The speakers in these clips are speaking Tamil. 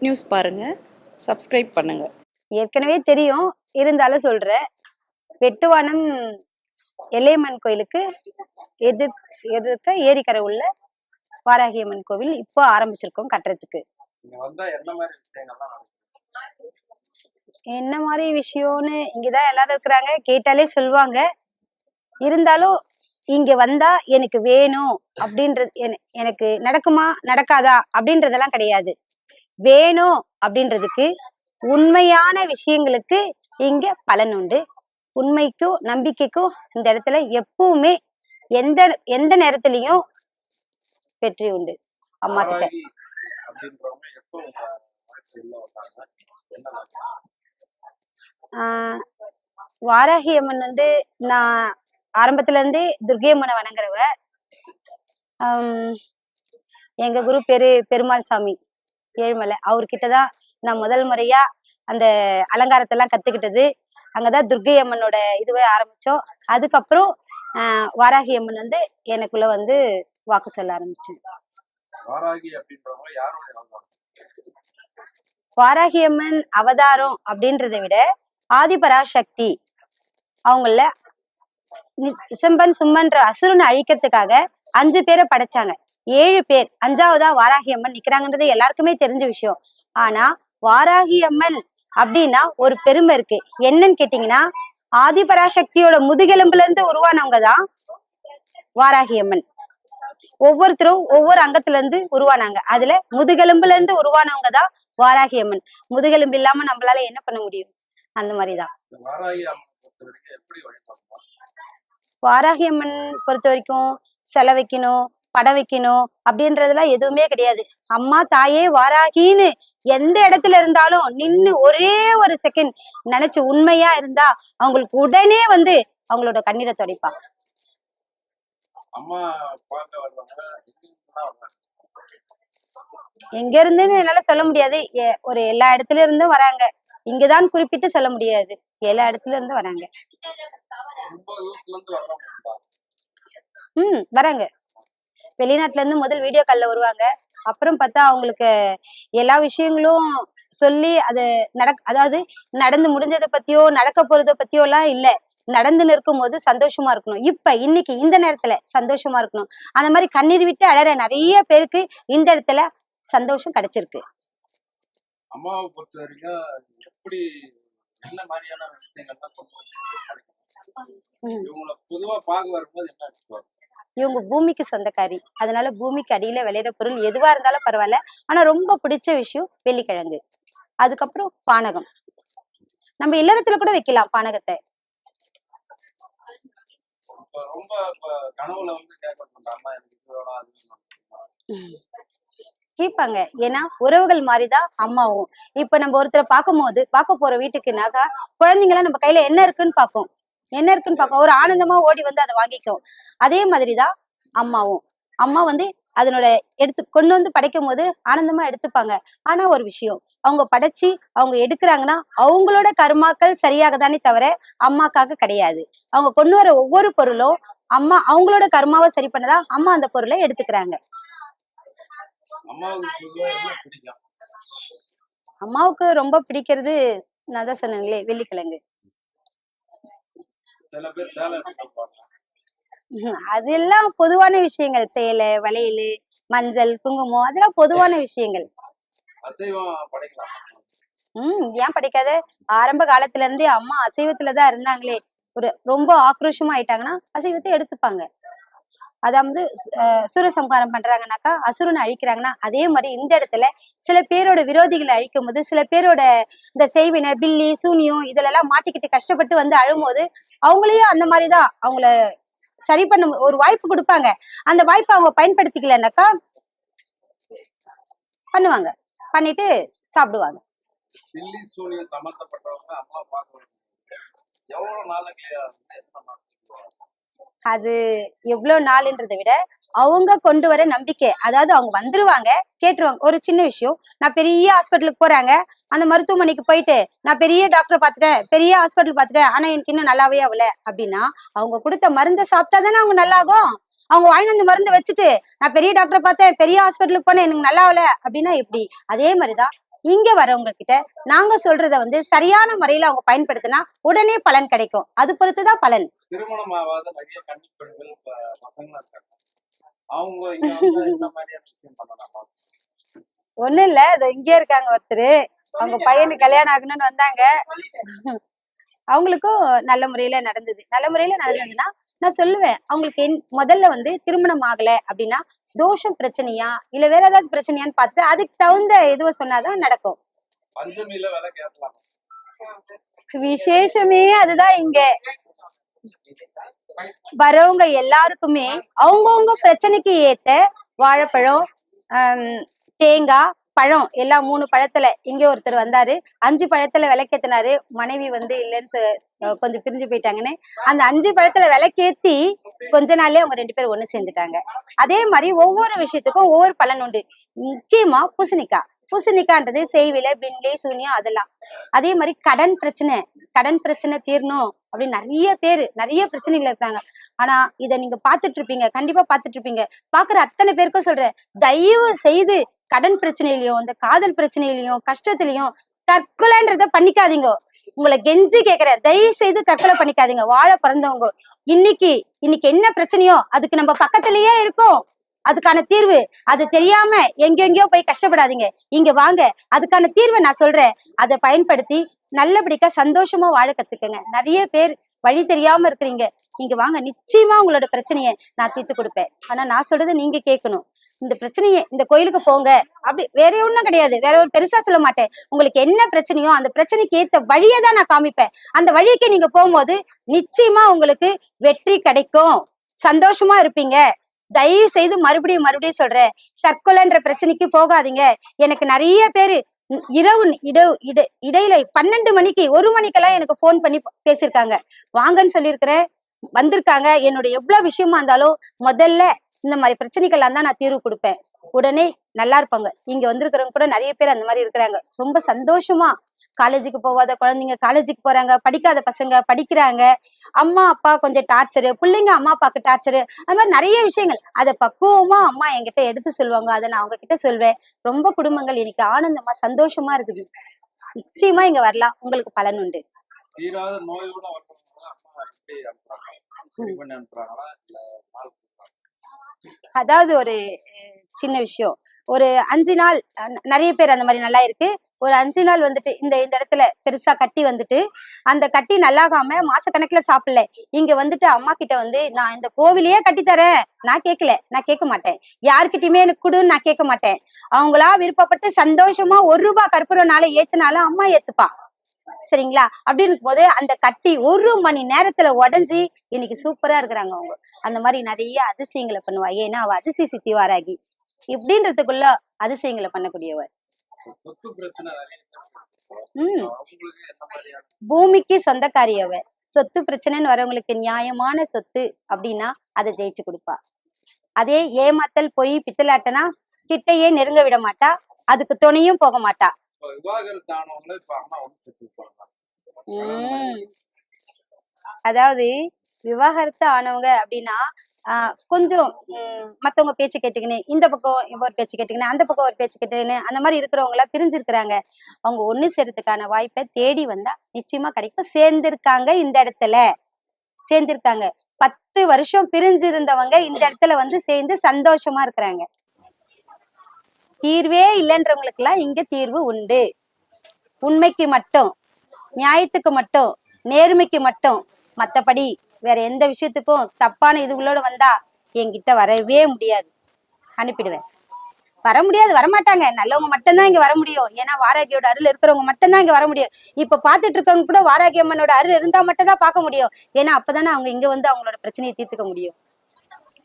நியூஸ் பாருங்கள் சப்ஸ்கிரைப் பண்ணுங்கள் ஏற்கனவே தெரியும். இருந்தாலும் சொல்றேன். வெட்டுவானம் எல்லையம்மன் கோயிலுக்கு எதிர் எதிர்க்க ஏரிக்கரை உள்ள வாராகியம்மன் கோவில் இப்போ ஆரம்பிச்சிருக்கோம் கட்டுறதுக்கு. இங்க வந்தா என்ன மாதிரி விஷயங்கள்லாம் நடக்கும்? என்ன மாதிரி விஷயம்னு இங்கதான் எல்லாரும் இருக்கிறாங்க. கேட்டாலே சொல்லுவாங்க. இருந்தாலும் இங்க வந்தா எனக்கு வேணும் அப்படின்றது என- எனக்கு நடக்குமா நடக்காதா அப்படின்றதெல்லாம் கிடையாது. வேணும் அப்படின்றதுக்கு உண்மையான விஷயங்களுக்கு இங்க பலன் உண்டு. உண்மைக்கும் நம்பிக்கைக்கும் இந்த இடத்துல எப்பவுமே எந்த எந்த நேரத்திலையும் வெற்றி உண்டு. அம்மா கிட்ட. வாராகி அம்மன் வந்து நான் ஆரம்பத்துல இருந்தே துர்கை அம்மனை வணங்குறவ எங்க குரு பேரு பெருமாள் சாமி. ஏழுமலை அவர்கிட்டதான் நான் முதல் முறையா அந்த அலங்காரத்தை எல்லாம் கத்துக்கிட்டது. அங்கதான் துர்கை அம்மனோட இதுவே ஆரம்பிச்சோம். அதுக்கப்புறம் ஆஹ் வாராகி அம்மன் வந்து எனக்குள்ள வந்து வாக்கு சொல்ல ஆரம்பிச்சு வாராகி அம்மன் அவதாரம் அப்படின்றத விட ஆதிபராசக்தி அவங்கள இசம்பன் சும்மன்ற அசுரனை அழிக்கிறதுக்காக அஞ்சு பேரை படைச்சாங்க. ஏழு பேர் அஞ்சாவதா வாராகி அம்மன் நிக்கிறாங்கன்றது எல்லாருக்குமே தெரிஞ்ச விஷயம். ஆனா வாராகி அம்மன் அப்படின்னா ஒரு பெருமை இருக்கு. என்னன்னு கேட்டீங்கன்னா ஆதிபராசக்தியோட முதுகெலும்புல இருந்து உருவானவங்க தான் வாராகி அம்மன். ஒவ்வொருத்தரும் ஒவ்வொரு அங்கத்துல இருந்து உருவானாங்க. அதுல முதுகெலும்புல இருந்து உருவானவங்க தான் வாராகி அம்மன். முதுகெலும்பு இல்லாம நம்மளால என்ன பண்ண முடியும்? அந்த மாதிரிதான் வாராகி அம்மன் பொறுத்த வரைக்கும் எப்படி வழிபடணும் வாராகி அம்மன் பொறுத்த வரைக்கும் செலை வைக்கணும் படம் வைக்கணும் அப்படின்றதெல்லாம் எதுவுமே கிடையாது. அம்மா தாயே வாராகின்னு எந்த இடத்துல இருந்தாலும் நின்னு ஒரே ஒரு செகண்ட் நினைச்சு உண்மையா இருந்தா அவங்களுக்கு உடனே வந்து அவங்களோட கண்ணீரை துடைப்பா. எங்க இருந்துன்னு என்னால சொல்ல முடியாது. ஒரு எல்லா இடத்துல இருந்தும் வராங்க. இங்கதான் குறிப்பிட்டு சொல்ல முடியாது. எல்லா இடத்துல இருந்து வராங்க? ம் வராங்க. வெளிநாட்டுல இருந்து முதல் வீடியோ கால்ல வருவாங்க. அப்புறம் பார்த்தா அவங்களுக்கு எல்லா விஷயங்களும் சொல்லி அது நடக் அதாவது நடந்து முடிஞ்சதை பத்தியோ நடக்க போறத பத்தியோ எல்லாம் இல்ல. நடந்து நிற்கும் போது சந்தோஷமா இருக்கணும். இப்ப இன்னைக்கு இந்த நேரத்துல சந்தோஷமா இருக்கணும். அந்த மாதிரி கண்ணீர் விட்டு அழற நிறைய பேருக்கு இந்த இடத்துல சந்தோஷம் கிடைச்சிருக்கு. அம்மாவை பொறுத்த வரைக்கும் எப்படி என்ன மாதிரியான விஷயங்கள்லாம் பொதுவா பார்க்க வரும்போது என்ன இவங்க பூமிக்கு சொந்தக்காரி. அதனால பூமிக்கு அடியில விளையிற பொருள் எதுவா இருந்தாலும் பரவாயில்ல. ஆனா ரொம்ப பிடிச்ச விஷயம் வெள்ளிக்கிழங்கு. அதுக்கப்புறம் பானகம். நம்ம இல்லறத்துல கூட வைக்கலாம் பானகத்தை. கேட்பாங்க. ஏன்னா உறவுகள் மாதிரிதான் அம்மாவும். இப்ப நம்ம ஒருத்தரை பார்க்கும்போது பார்க்க போற வீட்டுக்குனாக்கா குழந்தைங்களாம் நம்ம கையில என்ன இருக்குன்னு பார்க்கும். என்ன இருக்குன்னு பார்க்கும். ஒரு ஆனந்தமா ஓடி வந்து அதை வாங்கிக்கும். அதே மாதிரிதான் அம்மாவும். அம்மா வந்து அதனோட எடுத்து கொண்டு வந்து படைக்கும் போது ஆனந்தமா எடுத்துப்பாங்க. ஆனா ஒரு விஷயம் அவங்க படைச்சு அவங்க எடுக்கிறாங்கன்னா அவங்களோட கர்மாக்கள் சரியாக தானே தவிர அம்மாக்காக கிடையாது. அவங்க கொண்டு வர ஒவ்வொரு பொருளும் அம்மா அவங்களோட கர்மாவை சரி பண்ணதா அம்மா அந்த பொருளை எடுத்துக்கிறாங்க. அம்மாவுக்கு ரொம்ப பிடிக்கிறது நான் தான் சொன்னேங்களே வெள்ளிக்கிழங்கு. சில பேர் சேலை. அதெல்லாம் பொதுவான விஷயங்கள். சேலை வளையல் மஞ்சள் குங்குமம் அதெல்லாம் பொதுவான விஷயங்கள். ம் ஏன் படிக்காத? ஆரம்ப காலத்துல இருந்தே அம்மா அசைவத்துல தான் இருந்தாங்களே. ஒரு ரொம்ப ஆக்ரோஷமா ஆயிட்டாங்கன்னா அசைவத்தை எடுத்துப்பாங்க. அதாவது அஹ், சூரசம்ஹாரம் பண்றாங்கனாக்கா அசுரனை அழிக்கிறாங்கன்னா அதே மாதிரி இந்த இடத்துல சில பேரோட விரோதிகளை அழிக்கும் போது சில பேரோட இந்த செய்வினை பில்லி சூனியம் இதுல எல்லாம் மாட்டிக்கிட்டு கஷ்டப்பட்டு வந்து அழும்போது அவங்களையும் அந்த மாதிரிதான் அவங்கள சரி பண்ண ஒரு வாய்ப்பு கொடுப்பாங்க. அந்த வாய்ப்பை அவங்க பயன்படுத்திக்கலனாக்கா பண்ணுவாங்க. பண்ணிட்டு சாப்பிடுவாங்க. மாதிரி அது எவ்வளவு நாளுன்றதை விட அவங்க கொண்டு வர நம்பிக்கை. அதாவது அவங்க வந்துருவாங்க கேட்டுருவாங்க. ஒரு சின்ன விஷயம். நான் பெரிய ஹாஸ்பிட்டலுக்கு போறாங்க. அந்த மருத்துவமனைக்கு போயிட்டு நான் பெரிய டாக்டரை பார்த்துட்டேன். பெரிய ஹாஸ்பிட்டல் பார்த்துட்டேன். ஆனா எனக்கு இன்னும் நல்லாவே ஆகல. அப்படின்னா அவங்க கொடுத்த மருந்தை சாப்பிட்டா தானே அவங்க நல்லாகும். அவங்க வாங்கி வந்து மருந்து வச்சுட்டு நான் பெரிய டாக்டரை பார்த்தேன். பெரிய ஹாஸ்பிட்டலுக்கு போனேன். எனக்கு நல்லா ஆகல. அப்படின்னா எப்படி? அதே மாதிரிதான் இங்க வரவங்க கிட்ட நாங்க சொல்றத வந்து சரியான முறையில அவங்க பயன்படுத்தினா உடனே பலன் கிடைக்கும். அது பொறுத்துதான் பலன். அவங்க இந்த மாதிரியான விஷயம் பண்ணலாமா ஒண்ணும் இல்ல இதோ இங்கே இருக்காங்க ஒருத்தர். அவங்க பையனுக்கு கல்யாணம் ஆகணும்னு வந்தாங்க. அவங்களுக்கும் நல்ல முறையில நடந்தது. நல்ல முறையில நடந்ததுன்னா நான் சொல்லுவேன் அவங்களுக்கு என்- முதல்ல வந்து திருமணம் ஆகல அப்படின்னா தோஷம் பிரச்சனையா? இல்ல வேற ஏதாவது பிரச்சனையான்னு பார்த்து அதுக்கு தகுந்த இதுவை சொன்னாதான் நடக்கும். விசேஷமே அதுதான் இங்க. வரவங்க எல்லாருக்குமே அவங்கவுங்க பிரச்சனைக்கு ஏத்த வாழைப்பழம் தேங்காய் பழம் எல்லாம் மூணு பழத்துல இங்க ஒருத்தர் வந்தாரு. அஞ்சு பழத்துல விளக்கேத்தினாரு. மனைவி வந்து இல்லைன்னு கொஞ்சம் பிரிஞ்சு போயிட்டாங்கன்னு. அந்த அஞ்சு பழத்துல விளக்கேத்தி கொஞ்ச நாள்லயே அவங்க ரெண்டு பேரும் ஒண்ணு சேர்ந்துட்டாங்க. அதே மாதிரி ஒவ்வொரு விஷயத்துக்கும் ஒவ்வொரு பலன் உண்டு. முக்கியமா பூசணிக்காய். பூசணிக்கான்றது செய்வில பின்லி சூனியம் அதெல்லாம். அதே மாதிரி கடன் பிரச்சனை கடன் பிரச்சனை தீரணும் அப்படின்னு நிறைய பேர் நிறைய பிரச்சனைகள் இருக்காங்க. ஆனா இத நீங்க பாத்துட்டு இருப்பீங்க கண்டிப்பா பாத்துட்டு இருப்பீங்க பாக்குற அத்தனை பேருக்கும் சொல்றேன் தயவு செய்து கடன் பிரச்சனையிலயும் இந்த காதல் பிரச்சனையிலயும் கஷ்டத்திலயும் தற்கொலைன்றத பண்ணிக்காதீங்க. உங்களை கெஞ்சி கேக்குறேன் தயவு செய்து தற்கொலை பண்ணிக்காதீங்க வாழ பிறந்தவங்க. இன்னைக்கு இன்னைக்கு என்ன பிரச்சனையோ அதுக்கு நம்ம பக்கத்திலேயே இருக்கோம். அதுக்கான தீர்வு அது தெரியாம எங்கெங்கயோ போய் கஷ்டப்படாதீங்க. இங்க வாங்க. அதுக்கான தீர்வை நான் சொல்றேன். அதை பயன்படுத்தி நல்லபடிக்கா சந்தோஷமா வாழ கத்துக்கங்க. நிறைய பேர் வழி தெரியாம இருக்கிறீங்க. இங்க வாங்க. நிச்சயமா உங்களோட பிரச்சனையை நான் தீர்த்து கொடுப்பேன். ஆனா நான் சொல்றதை நீங்க கேட்கணும். இந்த பிரச்சனையை இந்த கோயிலுக்கு போங்க. அப்படி வேற ஒன்றும் கிடையாது. வேற ஒரு பெருசா சொல்ல மாட்டேன். உங்களுக்கு என்ன பிரச்சனையோ அந்த பிரச்சனைக்கு ஏத்த வழியை தான் நான் காமிப்பேன். அந்த வழிக்கு நீங்க போகும்போது நிச்சயமா உங்களுக்கு வெற்றி கிடைக்கும். சந்தோஷமா இருப்பீங்க. தயவு செய்து மறுபடியும் மறுபடியும் சொல்றேன் தற்கொலைன்ற பிரச்சனைக்கு போகாதீங்க. எனக்கு நிறைய பேரு இரவு இட இட இடையில பன்னெண்டு மணிக்கு ஒரு மணிக்கெல்லாம் எனக்கு ஃபோன் பண்ணி பேசியிருக்காங்க. வாங்கன்னு சொல்லியிருக்கிறேன் வந்திருக்காங்க. என்னோட எவ்வளவு விஷயமா இருந்தாலும் முதல்ல இந்த மாதிரி பிரச்சனைகள்லாம் தான் நான் தீர்வு கொடுப்பேன். உடனே நல்லா இருப்பாங்க. இங்க வந்திருக்கிறவங்க கூட நிறைய பேர் அந்த மாதிரி இருக்கிறாங்க. ரொம்ப சந்தோஷமா காலேஜுக்கு போகாத குழந்தைங்க காலேஜுக்கு போறாங்க படிக்காத பசங்க படிக்கிறாங்க. அம்மா அப்பா கொஞ்சம் டார்ச்சரு பிள்ளைங்க அம்மா அப்பாவுக்கு டார்ச்சரு அது மாதிரி நிறைய விஷயங்கள். அதை பக்குவமா அம்மா என்கிட்ட எடுத்து சொல்லுவாங்க. அதை நான் அவங்க கிட்ட சொல்வேன். ரொம்ப குடும்பங்கள் இன்னைக்கு ஆனந்தமா சந்தோஷமா இருக்குது. நிச்சயமா இங்க வரலாம். உங்களுக்கு பலன் உண்டு? அதாவது ஒரு சின்ன விஷயம். ஒரு அஞ்சு நாள் நிறைய பேர் அந்த மாதிரி நல்லா இருக்கு. ஒரு அஞ்சு நாள் வந்துட்டு இந்த இந்த இடத்துல பெருசா கட்டி வந்துட்டு அந்த கட்டி நல்லாகாம மாசக்கணக்குல சாப்பிடல. இங்க வந்துட்டு அம்மா கிட்ட வந்து நான் இந்த கோவிலையே கட்டி தரேன். நான் கேட்கல நான் கேட்க மாட்டேன். யாருக்கிட்டயுமே எனக்கு கொடுன்னு நான் கேட்க மாட்டேன். அவங்களா விருப்பப்பட்டு சந்தோஷமா ஒரு ரூபாய் கற்பூரனால ஏத்துனாலும் அம்மா ஏத்துப்பா. சரிங்களா? அப்படின்னு இருக்கும்போது அந்த கட்டி ஒரு மணி நேரத்துல உடஞ்சி இன்னைக்கு சூப்பரா இருக்கிறாங்க அவங்க. அந்த மாதிரி நிறைய அதிசயங்களை பண்ணுவா. ஏன்னா அவ அதிசய சித்தி வாராகி. இப்படின்றதுக்குள்ள அதிசயங்களை பண்ணக்கூடியவர். பூமிக்கு சொந்தக்காரி அவ சொத்து பிரச்சனைன்னு வரவங்களுக்கு நியாயமான சொத்து அப்படின்னா அதை ஜெயிச்சு கொடுப்பா. அதே ஏமாத்தல் பொய் பித்தலாட்டனா கிட்டையே நெருங்க விட மாட்டா. அதுக்கு துணையும் போக மாட்டா. அதாவது விவாகரத்து ஆனவங்க அப்படின்னா கொஞ்சம் மற்றவங்க பேச்சு கேட்டுக்கின்னு இந்த பக்கம் ஒரு பேச்சு கேட்டுக்கின்னு அந்த பக்கம் ஒரு பேச்சு கேட்டுக்கின்னு அந்த மாதிரி இருக்கிறவங்க பிரிஞ்சிருக்கிறாங்க. அவங்க ஒன்று சேர்றதுக்கான வாய்ப்பை தேடி வந்தா நிச்சயமா கிடைக்கும் சேர்ந்திருக்காங்க இந்த இடத்துல. சேர்ந்திருக்காங்க. பத்து வருஷம் பிரிஞ்சிருந்தவங்க இந்த இடத்துல வந்து சேர்ந்து சந்தோஷமா இருக்கிறாங்க. தீர்வே இல்லைன்றவங்களுக்கு எல்லாம் இங்க தீர்வு உண்டு. உண்மைக்கு மட்டும் நியாயத்துக்கு மட்டும் நேர்மைக்கு மட்டும் மற்றபடி வேற எந்த விஷயத்துக்கும் தப்பான இதுகளோட வந்தா என்கிட்ட வரவே முடியாது. அனுப்பிடுவேன். வர முடியாது வரமாட்டாங்க. நல்லவங்க மட்டும்தான் இங்க வர முடியும். ஏன்னா வாராகியோட அருள் இருக்கிறவங்க மட்டும்தான் இங்க வர முடியும். இப்ப பாத்துட்டு இருக்கவங்க கூட வாராகி அம்மனோட அருள் இருந்தா மட்டும் தான் பார்க்க முடியும். ஏன்னா அப்பதானே அவங்க இங்க வந்து அவங்களோட பிரச்சனையை தீர்த்துக்க முடியும்.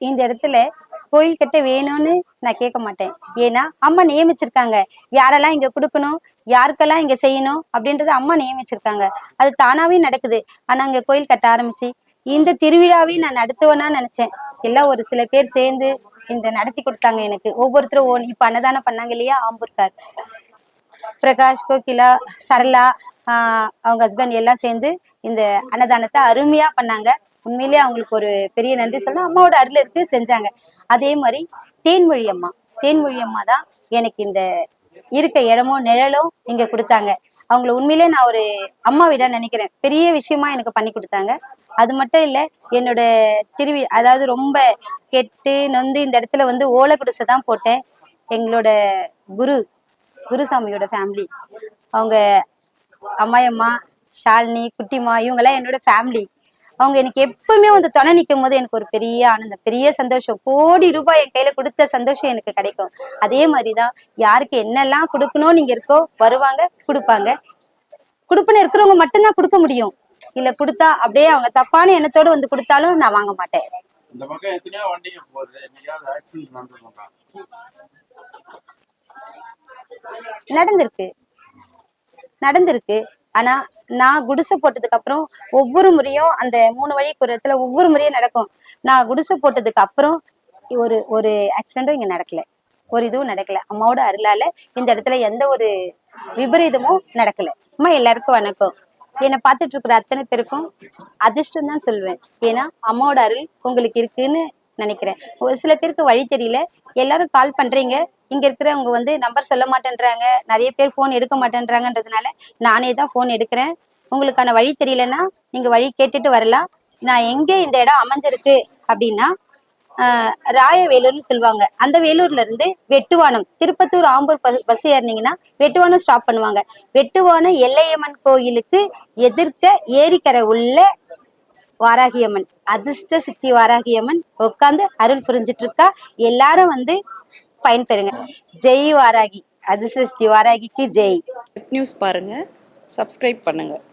இந்த இடத்துல கோயில் கட்ட வேணும்னு நான் கேட்க மாட்டேன். ஏன்னா அம்மா நியமிச்சிருக்காங்க. யாரெல்லாம் இங்க கொடுக்கணும் யாருக்கெல்லாம் இங்க செய்யணும் அப்படின்றத அம்மா நியமிச்சிருக்காங்க. அது தானாவே நடக்குது. ஆனா இங்க கோயில் கட்ட ஆரம்பிச்சு இந்த திருவிழாவே நான் நடத்துவேனா நினைச்சேன். எல்லாம் ஒரு சில பேர் சேர்ந்து இந்த நடத்தி கொடுத்தாங்க எனக்கு. ஒவ்வொருத்தரும் ஓன் இப்ப அன்னதானம் பண்ணாங்க இல்லையா? ஆம்பூர்கார். பிரகாஷ் கோகிலா சரளா ஆஹ் அவங்க ஹஸ்பண்ட் எல்லாம் சேர்ந்து இந்த அன்னதானத்தை அருமையா பண்ணாங்க. உண்மையிலேயே அவங்களுக்கு ஒரு பெரிய நன்றி சொல்லணும். அம்மாவோட அருள் இருக்கு செஞ்சாங்க. அதே மாதிரி தேன்மொழி அம்மா. தேன்மொழி அம்மா தான் எனக்கு இந்த இருக்க இடமும் நிழலும் இங்க கொடுத்தாங்க. அவங்கள உண்மையிலே நான் ஒரு அம்மா வீடா நினைக்கிறேன். பெரிய விஷயமா எனக்கு பண்ணி கொடுத்தாங்க. அது மட்டும் இல்ல என்னோட திருவி அதாவது ரொம்ப கெட்டு நொந்து இந்த இடத்துல வந்து ஓலை குடிசை தான் போட்டேன். எங்களோட குரு குருசாமியோட ஃபேமிலி அவங்க அம்மாயம்மா ஷாலினி குட்டிமா இவங்கெல்லாம் என்னோட ஃபேமிலி அவங்க எனக்கு எப்பவுமே வந்து துணை நிற்கும் போது எனக்கு ஒரு பெரிய ஆனந்தம் பெரிய சந்தோஷம். கோடி ரூபாய் என் கையில கொடுத்த சந்தோஷம் எனக்கு கிடைக்கும். அதே மாதிரிதான் யாருக்கு என்னெல்லாம் கொடுக்கணும் நீங்க இருக்கோ வருவாங்க கொடுப்பாங்க. கொடுப்புன்னு இருக்கிறவங்க மட்டும்தான் கொடுக்க முடியும். இல்ல கொடுத்தா அப்படியே அவங்க தப்பான எண்ணத்தோட வந்து கொடுத்தாலும் நான் வாங்க மாட்டேன். இந்த பக்கம் எத்தனையோ வண்டிங்க போகுது. என்னைக்காவது ஆக்சிடென்ட் நடந்துருக்கா நடந்திருக்கு. நடந்திருக்கு. ஆனா நான் குடிசை போட்டதுக்கு அப்புறம் ஒவ்வொரு முறையும் அந்த மூணு வழி இடத்துல ஒவ்வொரு முறையும் நடக்கும். நான் குடிசை போட்டதுக்கு அப்புறம் ஒரு ஒரு ஆக்சிடென்ட்டும் இங்க நடக்கல. ஒரு இதுவும் நடக்கல. அம்மாவோட அருளால இந்த இடத்துல எந்த ஒரு விபரீதமும் நடக்கல. அம்மா எல்லாருக்கும் வணக்கம். என்னை பார்த்துட்டு இருக்கிற அத்தனை பேருக்கும் அதிர்ஷ்டம் தான் சொல்லுவேன் ஏன்னா அம்மாவோட அருள் உங்களுக்கு இருக்குன்னு நினைக்கிறேன். ஒரு சில பேருக்கு வழி தெரியல. எல்லாரும் கால் பண்றீங்க. இங்க இருக்கிறவங்க வந்து நம்பர் சொல்ல மாட்டேன்றாங்க. நிறைய பேர் ஃபோன் எடுக்க மாட்டேன்றாங்கன்றதுனால நானே தான் ஃபோன் எடுக்கிறேன். உங்களுக்கான வழி தெரியலன்னா நீங்க வழி கேட்டுட்டு வரலாம். நான் எங்க இந்த இடம் அமைஞ்சிருக்கு அப்படின்னா ராயவேலூர்னு சொல்லுவாங்க. அந்த வேலூர்ல இருந்து வெட்டுவானம் திருப்பத்தூர் ஆம்பூர் பஸ் பஸ் ஏறினீங்கன்னா வெட்டுவானம் ஸ்டாப் பண்ணுவாங்க. வெட்டுவானம் எல்லையம்மன் கோயிலுக்கு எதிர்க்க ஏரிக்கரை உள்ள வாராகியம்மன். அதிர்ஷ்ட சித்தி வாராகியம்மன் உட்காந்து அருள் புரிஞ்சிட்டு இருக்கா எல்லாரும் வந்து பயன்பெறுங்க. ஜெய் வாராகி அதிர்ஷ்ட சித்தி வாராகிக்கு ஜெய். நியூஸ் பாருங்கள் சப்ஸ்கிரைப் பண்ணுங்கள்